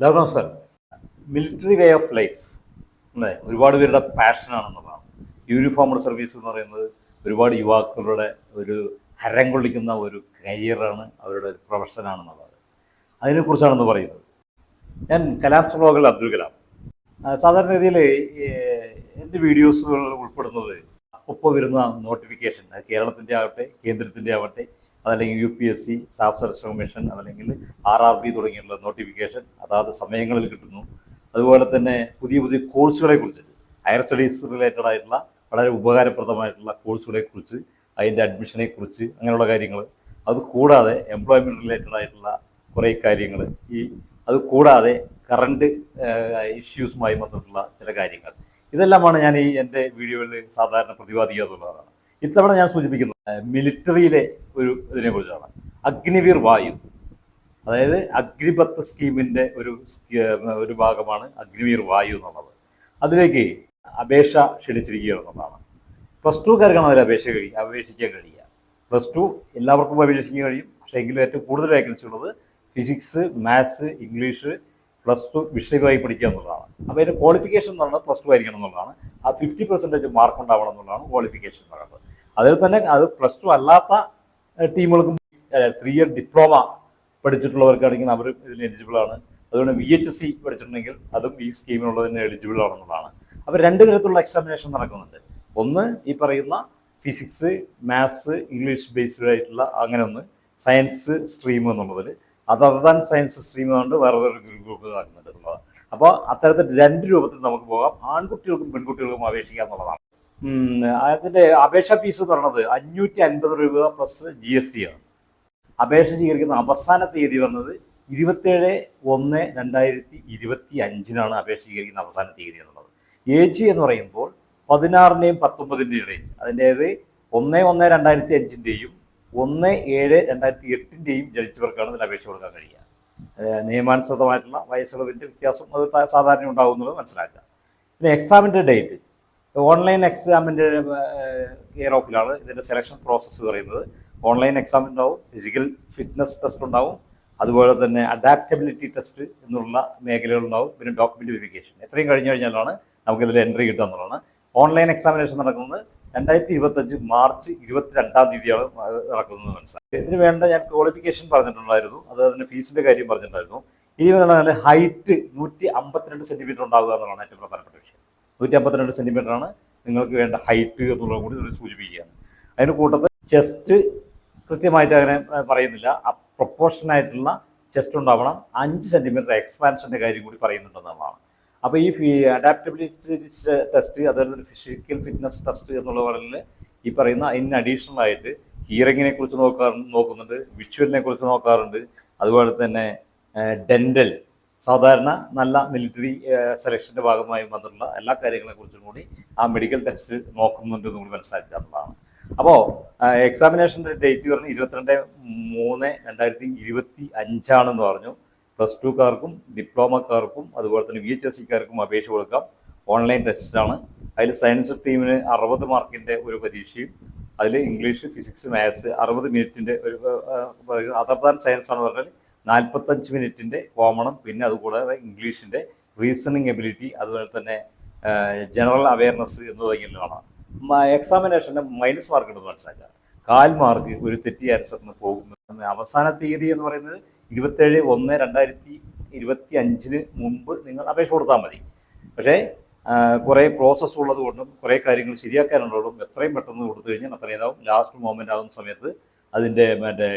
എല്ലാവർക്കും നമസ്കാരം. Military way of life അല്ലേ ഒരുപാട് പേരുടെ പാഷനാണെന്നുള്ളതാണ് യൂണിഫോംഡ് സർവീസ് എന്ന് പറയുന്നത് ഒരുപാട് യുവാക്കളുടെ ഒരു ഹരം കൊള്ളിക്കുന്ന ഒരു കരിയറാണ് അവരുടെ ഒരു പ്രൊഫഷനാണെന്നുള്ളത് അതിനെക്കുറിച്ചാണെന്ന് പറയുന്നത്. ഞാൻ കലാം വ്ളോഗിൽ അബ്ദുൽ കലാം. സാധാരണ രീതിയിൽ എന്റെ വീഡിയോസുകൾ ഉൾപ്പെടുന്നത് ഒപ്പം വരുന്ന നോട്ടിഫിക്കേഷൻ അത് കേരളത്തിന്റെ ആവട്ടെ കേന്ദ്രത്തിന്റെ ആവട്ടെ അതല്ലെങ്കിൽ U P S C staff selection commission അതല്ലെങ്കിൽ ആർ ആർ ബി തുടങ്ങിയുള്ള നോട്ടിഫിക്കേഷൻ അതാത് സമയങ്ങളിൽ കിട്ടുന്നു. അതുപോലെ തന്നെ പുതിയ പുതിയ കോഴ്സുകളെ കുറിച്ച് ഹയർ സ്റ്റഡീസ് റിലേറ്റഡ് ആയിട്ടുള്ള വളരെ ഉപകാരപ്രദമായിട്ടുള്ള കോഴ്സുകളെ കുറിച്ച് അതിന്റെ അഡ്മിഷനെ കുറിച്ച് അങ്ങനെയുള്ള കാര്യങ്ങൾ. അത് കൂടാതെ എംപ്ലോയ്മെന്റ് റിലേറ്റഡ് ആയിട്ടുള്ള കുറേ കാര്യങ്ങൾ. ഈ അത് കൂടാതെ കറണ്ട് ഇഷ്യൂസുമായി ബന്ധപ്പെട്ടുള്ള ചില കാര്യങ്ങൾ. ഇതെല്ലാമാണ് ഞാൻ ഈ എന്റെ വീഡിയോയിൽ സാധാരണ പ്രതിപാദിക്കുക ഇത്തവണ ഞാൻ സൂചിപ്പിക്കുന്നത് മിലിറ്ററിയിലെ ഒരു ഇതിനെ കുറിച്ചാണ്. അഗ്നിവീർ വായു. അതായത് അഗ്നിപത്ത് സ്കീമിന്റെ ഒരു ഒരു ഭാഗമാണ് അഗ്നിവീർ വായു എന്നുള്ളത്. അതിലേക്ക് അപേക്ഷ ക്ഷണിച്ചിരിക്കുക എന്നുള്ളതാണ്. പ്ലസ് ടുക്കാർക്കാണ് അതിൽ അപേക്ഷ കഴി അപേക്ഷിക്കാൻ കഴിയുക. പ്ലസ് ടു എല്ലാവർക്കും അപേക്ഷിക്കാൻ കഴിയും. പക്ഷേ എങ്കിലും ഏറ്റവും കൂടുതൽ വേക്കൻസി ഉള്ളത് physics maths English plus two വിഷയമായി പഠിക്കുക എന്നുള്ളതാണ്. അപ്പോൾ അതിന്റെ ക്വാളിഫിക്കേഷൻ എന്ന് പറയുന്നത് പ്ലസ് ടു ആയിരിക്കണം എന്നുള്ളതാണ്. ആ ഫിഫ്റ്റി പെർസെന്റേജ് മാർക്ക് ഉണ്ടാവണം എന്നുള്ളതാണ് ക്വാളിഫിക്കേഷൻ എന്ന് പറയുന്നത്. അതിൽ തന്നെ അത് പ്ലസ് ടു അല്ലാത്ത ടീമുകൾക്ക് ത്രീ ഇയർ ഡിപ്ലോമ പഠിച്ചിട്ടുള്ളവർക്കാണെങ്കിൽ അവർ ഇതിന് എലിജിബിൾ ആണ്. അതുകൊണ്ട് വി എച്ച് സി പഠിച്ചിട്ടുണ്ടെങ്കിൽ അതും ഈ സ്കീമിനുള്ളതിന് എലിജിബിൾ ആണെന്നുള്ളതാണ്. അപ്പോൾ രണ്ട് തരത്തിലുള്ള എക്സാമിനേഷൻ നടക്കുന്നുണ്ട്. ഒന്ന് ഈ പറയുന്ന ഫിസിക്സ് മാത്സ് ഇംഗ്ലീഷ് ബേസ്ഡ് ആയിട്ടുള്ള അങ്ങനെ ഒന്ന് സയൻസ് സ്ട്രീം എന്നുള്ളതിൽ അതർ ദാൻ സയൻസ് സ്ട്രീം കൊണ്ട് വേറെ ഒരു ഗ്രൂപ്പ് നടക്കുന്നുണ്ട് എന്നുള്ളത്. അപ്പോൾ അത്തരത്തിൽ രണ്ട് രൂപത്തിൽ നമുക്ക് പോകാം. ആൺകുട്ടികൾക്കും പെൺകുട്ടികൾക്കും അപേക്ഷിക്കാം എന്നുള്ളതാണ്. അതിന്റെ അപേക്ഷാ ഫീസ് എന്ന് പറയുന്നത് അഞ്ഞൂറ്റി അൻപത് രൂപ പ്ലസ് ജി എസ് ടി ആണ്. അപേക്ഷ സ്വീകരിക്കുന്ന അവസാന തീയതി വന്നത് ഇരുപത്തേഴ് ഒന്ന് രണ്ടായിരത്തി ഇരുപത്തി അഞ്ചിനാണ് അപേക്ഷ സ്വീകരിക്കുന്ന അവസാന തീയതി എന്നുള്ളത്. ഏജ് എന്ന് പറയുമ്പോൾ പതിനാറിന്റെയും പത്തൊമ്പതിന്റെയും ഇടയിൽ അതിന്റേത് ഒന്ന് ഒന്ന് രണ്ടായിരത്തി അഞ്ചിന്റെയും ഒന്ന് ഏഴ് രണ്ടായിരത്തി എട്ടിന്റെയും ജനിച്ചവർക്കാണ് ഇതിന് അപേക്ഷ കൊടുക്കാൻ കഴിയുക. നിയമാനുസൃതമായിട്ടുള്ള വയസ്സുള്ളതിന്റെ വ്യത്യാസം അത് സാധാരണ ഉണ്ടാകുന്നത് മനസ്സിലാക്കുക. പിന്നെ എക്സാമിന്റെ ഡേറ്റ് ഓൺലൈൻ എക്സാമിന്റെ കെയർ ഓഫിലാണ് ഇതിന്റെ സെലക്ഷൻ പ്രോസസ്സ് പറയുന്നത്. ഓൺലൈൻ എക്സാം ഉണ്ടാവും ഫിസിക്കൽ ഫിറ്റ്നസ് ടെസ്റ്റ് ഉണ്ടാവും അതുപോലെ തന്നെ അഡാപ്റ്റബിലിറ്റി ടെസ്റ്റ് എന്നുള്ള മേഖലകളുണ്ടാവും പിന്നെ ഡോക്യുമെന്റ് വെരിഫിക്കേഷൻ എത്രയും കഴിഞ്ഞു കഴിഞ്ഞാലാണ് നമുക്കിതിൽ എൻട്രി കിട്ടുക എന്നുള്ളതാണ്. ഓൺലൈൻ എക്സാമിനേഷൻ നടക്കുന്നത് രണ്ടായിരത്തി ഇരുപത്തഞ്ച് മാർച്ച് ഇരുപത്തിരണ്ടാം തീയതിയാണ് നടക്കുന്നത് മനസ്സിലായി. ഇതിന് വേണ്ട ഞാൻ ക്വാളിഫിക്കേഷൻ പറഞ്ഞിട്ടുണ്ടായിരുന്നു അത് അതിന്റെ ഫീസിന്റെ കാര്യം പറഞ്ഞിട്ടുണ്ടായിരുന്നു. ഇനി ഹൈറ്റ് നൂറ്റി അമ്പത്തിരണ്ട് സെന്റിമീറ്റർ ഉണ്ടാവുക എന്നുള്ളതാണ് ഏറ്റവും പ്രധാനപ്പെട്ട വിഷയം. നൂറ്റി അമ്പത്തിരണ്ട് ആണ് നിങ്ങൾക്ക് വേണ്ട ഹൈറ്റ് എന്നുള്ളത് കൂടി ഇതിൽ സൂചിപ്പിക്കുകയാണ്. അതിന് കൂട്ടത്തിൽ ചെസ്റ്റ് കൃത്യമായിട്ട് അങ്ങനെ പറയുന്നില്ല. പ്രൊപ്പോർഷൻ ആയിട്ടുള്ള ചെസ്റ്റ് ഉണ്ടാവണം. അഞ്ച് സെന്റിമീറ്റർ എക്സ്പാൻഷന്റെ കാര്യം കൂടി പറയുന്നുണ്ടെന്നുള്ളതാണ്. അപ്പോൾ ഈ അഡാപ്റ്റബിലിറ്റി ടെസ്റ്റ് തന്നെ ഫിസിക്കൽ ഫിറ്റ്നസ് ടെസ്റ്റ് എന്നുള്ള പറഞ്ഞാൽ ഈ പറയുന്ന അതിന് അഡീഷണൽ ആയിട്ട് ഹിയറിങ്ങിനെ കുറിച്ച് നോക്കാറുണ്ട് നോക്കുന്നുണ്ട് വിഷ്വലിനെ കുറിച്ച് നോക്കാറുണ്ട്. അതുപോലെ തന്നെ ഡെന്റൽ സാധാരണ നല്ല മിലിറ്ററി സെലക്ഷന്റെ ഭാഗമായി വന്നിട്ടുള്ള എല്ലാ കാര്യങ്ങളെ കുറിച്ചും കൂടി ആ മെഡിക്കൽ ടെസ്റ്റ് നോക്കുന്നുണ്ട് എന്ന് കൂടി മനസ്സിലാക്കാറുള്ളതാണ് അപ്പോൾ എക്സാമിനേഷന്റെ ഡേറ്റ് പറഞ്ഞ് ഇരുപത്തിരണ്ട് മൂന്ന് രണ്ടായിരത്തി ഇരുപത്തി അഞ്ചാണെന്ന് പറഞ്ഞു. പ്ലസ് ടുക്കാർക്കും ഡിപ്ലോമക്കാർക്കും അതുപോലെ തന്നെ വി എച്ച് എസ് സിക്കാർക്കും അപേക്ഷ കൊടുക്കാം. ഓൺലൈൻ ടെസ്റ്റാണ് അതിൽ സയൻസ് ടീമിന് അറുപത് മാർക്കിന്റെ ഒരു പരീക്ഷയും അതിൽ ഇംഗ്ലീഷ് ഫിസിക്സ് മാത്സ് അറുപത് മിനിറ്റിന്റെ ഒരു അതർ ദാൻ സയൻസ് ആണ് പറഞ്ഞാൽ നാൽപ്പത്തഞ്ച് മിനിറ്റിന്റെ കോമണും പിന്നെ അതുകൂടാതെ ഇംഗ്ലീഷിന്റെ റീസണിങ് എബിലിറ്റി അതുപോലെ തന്നെ ജനറൽ അവയർനെസ് എന്ന് തുടങ്ങിയുള്ളതാണ് എക്സാമിനേഷന് മൈനസ് മാർക്ക് ഉണ്ടെന്ന് മനസ്സിലാക്കുക. കാൽ മാർക്ക് ഒരു തെറ്റി ആൻസറിന് പോകും അവസാന തീയതി എന്ന് പറയുന്നത് ഇരുപത്തേഴ് ഒന്ന് രണ്ടായിരത്തി ഇരുപത്തി അഞ്ചിന് മുമ്പ് നിങ്ങൾ അപേക്ഷ കൊടുത്താൽ മതി. പക്ഷേ കുറേ പ്രോസസ്സ് ഉള്ളത് കൊണ്ടും കുറേ കാര്യങ്ങൾ ശരിയാക്കാനുള്ളതുകൊണ്ടും എത്രയും പെട്ടെന്ന് കൊടുത്തു കഴിഞ്ഞാൽ അത്രയും ലാസ്റ്റ് മോമെന്റ് ആകുന്ന സമയത്ത് അതിന്റെ മറ്റേ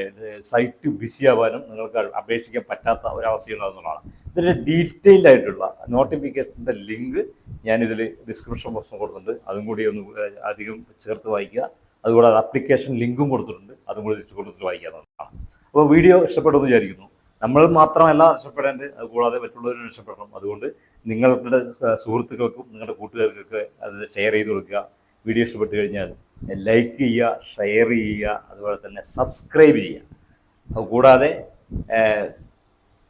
സൈറ്റ് ബിസി ആവാനും നിങ്ങൾക്ക് അപേക്ഷിക്കാൻ പറ്റാത്ത ഒരവസ്ഥയുണ്ടാകുന്നതാണ്. ഇതിന്റെ ഡീറ്റെയിൽ ആയിട്ടുള്ള നോട്ടിഫിക്കേഷന്റെ ലിങ്ക് ഞാനിതിൽ ഡിസ്ക്രിപ്ഷൻ ബോക്സിൽ കൊടുത്തിട്ടുണ്ട്. അതും കൂടി ഒന്ന് അധികം ചേർത്ത് വായിക്കുക. അതുകൂടാതെ അപ്ലിക്കേഷൻ ലിങ്കും കൊടുത്തിട്ടുണ്ട്. അതും കൂടി തിരിച്ചു കൊടുത്തിട്ട് വായിക്കാവുന്നതാണ് അപ്പോൾ വീഡിയോ ഇഷ്ടപ്പെടുമെന്ന് വിചാരിക്കുന്നു. നമ്മൾ മാത്രമല്ല രക്ഷപ്പെടേണ്ടത് അതുകൂടാതെ മറ്റുള്ളവരും രക്ഷപ്പെടണം. അതുകൊണ്ട് നിങ്ങളുടെ സുഹൃത്തുക്കൾക്കും നിങ്ങളുടെ കൂട്ടുകാർക്കൊക്കെ അത് ഷെയർ ചെയ്ത് കൊടുക്കുക. വീഡിയോ ഇഷ്ടപ്പെട്ട് കഴിഞ്ഞാൽ ലൈക്ക് ചെയ്യുക ഷെയർ ചെയ്യുക അതുപോലെ തന്നെ സബ്സ്ക്രൈബ് ചെയ്യുക. അത് കൂടാതെ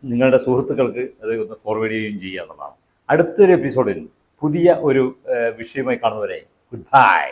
നിങ്ങളുടെ സുഹൃത്തുക്കൾക്ക് അത് ഒന്ന് ഫോർവേഡ് ചെയ്യുകയും ചെയ്യുക എന്നുള്ളതാണ്. അടുത്തൊരു എപ്പിസോഡിൽ പുതിയ ഒരു വിഷയമായി കാണുന്നവരെ ഗുഡ് ബൈ